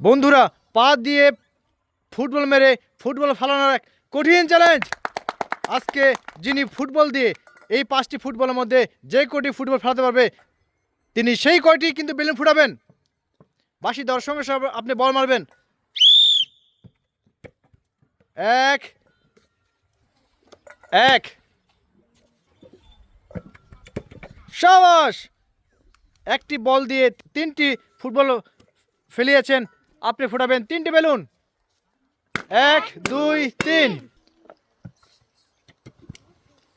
বন্ধুরা পা দিয়ে ফুটবল মেরে ফুটবল ফেলানোর এক কঠিন চ্যালেঞ্জ আজকে যিনি ফুটবল দিয়ে এই পাঁচটি ফুটবলের মধ্যে যে কটি ফুটবল ফেলাতে পারবে, তিনি সেই কয়টি কিন্তু বেলুন ফুটাবেন। বাসি সঙ্গে সঙ্গে আপনি বল মারবেন। এক এক। সাবাস! একটি বল দিয়ে তিনটি ফুটবল ফেলিয়েছেন আপনি ফুটাবেন তিনটি বেলুন। এক দুই তিন।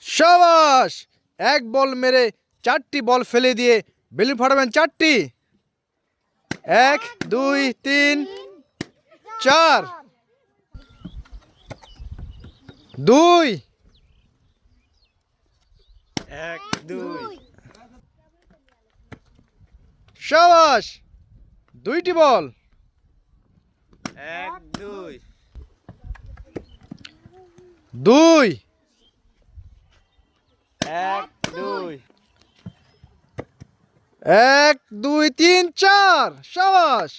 সাবাস! এক বল মেরে চারটি বল ফেলে দিয়ে বেলুন ফাটাবেন চারটি। এক দুই তিন চার। দুই। এক দুই। সাবাস! দুইটি বল। এক দুই। দুই। এক দুই। এক দুই তিন চার। সাবাস।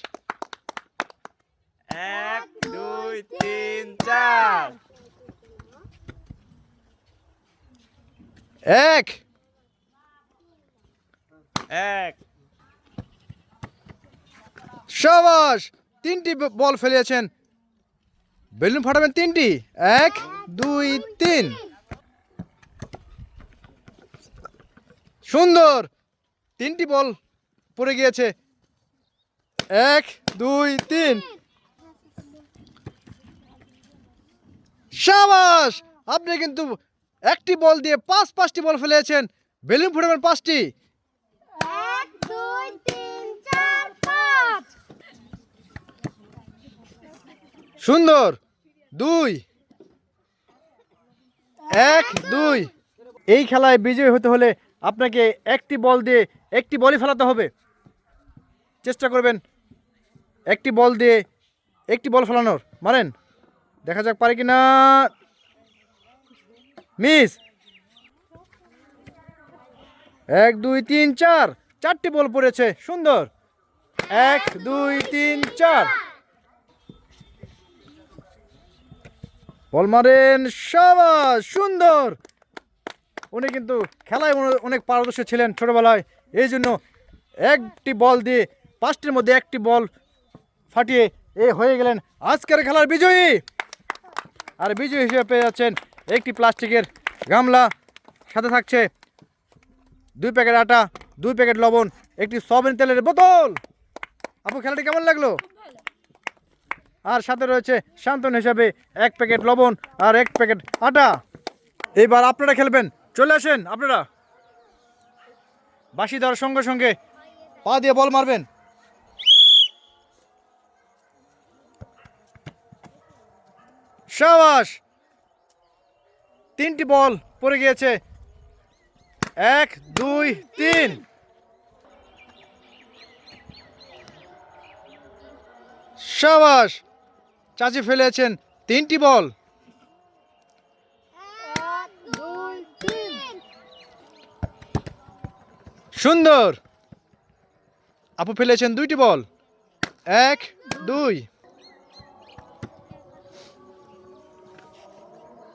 এক দুই তিন চার। এক। এক। সাবাস। তিনটি বল ফেলিয়েছেন। বেলুন ফাটাবেন তিনটি। এক, দুই, তিন। সুন্দর। তিনটি বল পড়ে গিয়েছে। এক, দুই, তিন। সাবাস! আপনি কিন্তু একটি বল দিয়ে পাঁচ পাঁচটি বল ফেলেছেন। বেলুন ফুটাবেন পাঁচটি এক দুই তিন চার পাঁচ সুন্দর। দুই। এক, দুই। এই খেলায় বিজয়ী হতে হলে আপনাকে একটি বল দিয়ে একটি বলই ফেলাতে হবে। চেষ্টা করবেন একটি বল দিয়ে একটি বল ফেলানোর। মারেন। দেখা যাক পারে কি না মিস। এক, দুই, তিন, চার। চারটি বল পড়েছে। সুন্দর। এক, দুই, তিন, চার। বল মারেন সাবাস সুন্দর। উনি কিন্তু খেলায় অনেক পারদর্শী ছিলেন ছোটবেলায়। এই জন্য একটি বল দিয়ে পাঁচটির মধ্যে একটি বল ফাটিয়ে এ হয়ে গেলেন আজকের খেলার বিজয়ী। আর বিজয়ী হিসেবে পেয়ে যাচ্ছেন একটি প্লাস্টিকের গামলা। সাথে থাকছে দুই প্যাকেট আটা, দুই প্যাকেট লবণ, একটি সয়াবিন তেলের বোতল। আপু, খেলাটি কেমন লাগল? আর সাথে রয়েছে শান্তন হিসাবে এক প্যাকেট লবণ আর এক প্যাকেট আটা। এবার আপনারা খেলবেন। চলে আসেন আপনারা। বাসি দেওয়ার সঙ্গে সঙ্গে পা দিয়ে বল মারবেন। সাবাস! তিনটি বল পড়ে গিয়েছে। এক, দুই, তিন। সাবাস! চাচি ফেলেছেন তিনটি বল। সুন্দর। আপু ফেলেছেন দুইটি বল। এক দুই।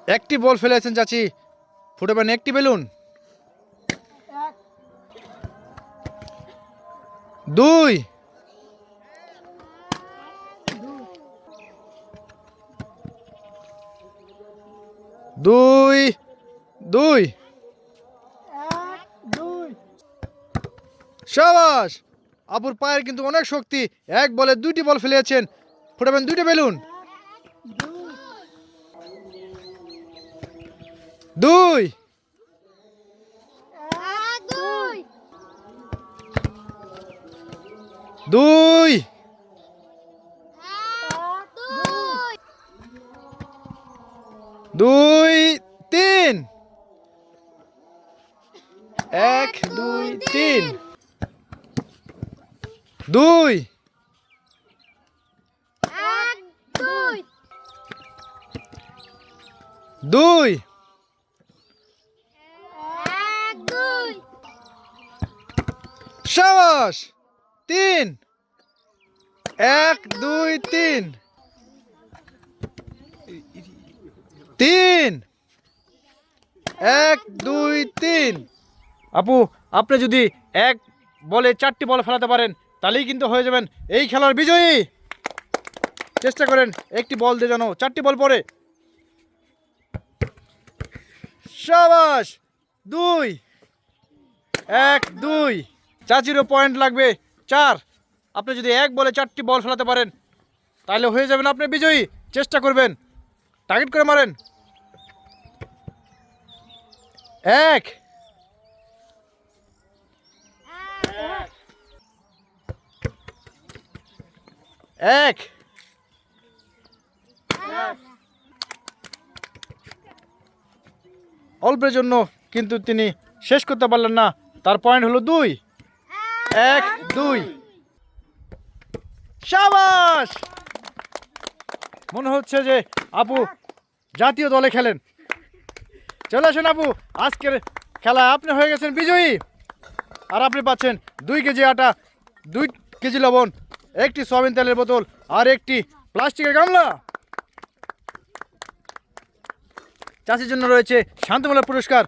একটি বল ফেলেছেন চাচি। ফুটাবেন একটি বেলুন। দুই। দুই দুই। সাবাস, আপুর পায়ের কিন্তু অনেক শক্তি। এক বলে দুইটি বল ফেলেছেন। ফুটাবেন দুইটা বেলুন। দুই। দুই। দুই। তিন। এক দুই তিন। দুই। দুই। সাবাস। তিন। এক দুই তিন। তিন। এক, দুই, তিন। আপু, আপনি যদি এক বলে চারটি বল ফেলাতে পারেন, তাহলেই কিন্তু হয়ে যাবেন এই খেলার বিজয়ী। চেষ্টা করেন একটি বল দিয়ে যেন চারটি বল পড়ে। সাবাস, দুই। এক, দুই। চাচিরও পয়েন্ট লাগবে। চার। আপনি যদি এক বলে চারটি বল ফেলাতে পারেন, তাহলে হয়ে যাবেন আপনি বিজয়ী। চেষ্টা করবেন। টার্গেট করে মারেন। এক। এক। অল্পের জন্য কিন্তু তিনি শেষ করতে পারলেন না। তার পয়েন্ট হলো দুই। এক, দুই। সাবাস! মনে হচ্ছে যে আপু জাতীয় দলে খেলেন। চলে আসুন আপু, আজকের খেলা। আপনি হয়ে গেছেন বিজয়ী। আর আপনি পাচ্ছেন দুই কেজি আটা, দুই কেজি লবণ, একটি সয়াবিন তেলের বোতল আর একটি প্লাস্টিকের গামলা। চাষের জন্য রয়েছে শান্তমূলক পুরস্কার।